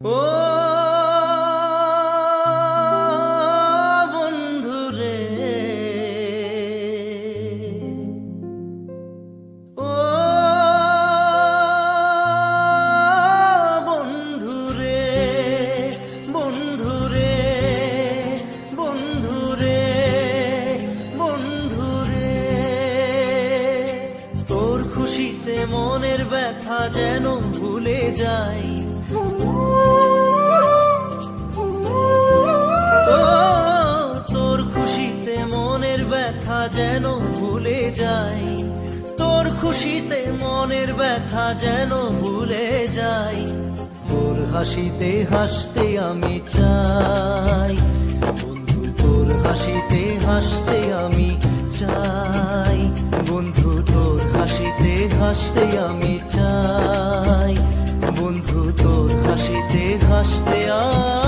ও ও বন্ধুরে তোর খুশিতে মনের ব্যথা যেন ভুলে যাই যেন ভুলে যাই। তোর খুশিতে মনের ব্যথা যেন ভুলে যাই। তোর হাসিতে হাসতে আমি চাই। বন্ধু, তোর হাসিতে হাসতে আমি চাই। বন্ধু, তোর হাসিতে হাসতে আমি চাই। বন্ধু, তোর হাসিতে হাসতে আমি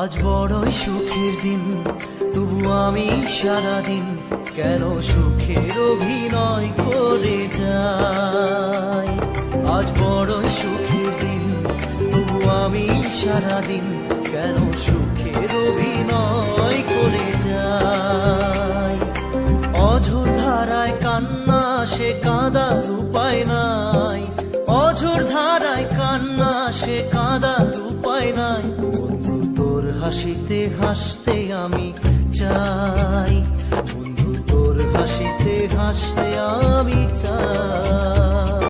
আজ বড়ই সুখের দিন, তবু আমি সারাদিন কেন সুখের অভিনয় করে যাই? আজ বড়ই সুখের দিন, তবু আমি সারাদিন কেন সুখের অভিনয় করে যাই? অঝোর ধারায় কান্না, সে কাঁদার উপায় নাই। অঝোর ধারায় কান্না, সে কাঁদার উপায় নাই। হাসিতে হাসতে আমি চাই। বন্ধু তোর হাসিতে হাসতে আমি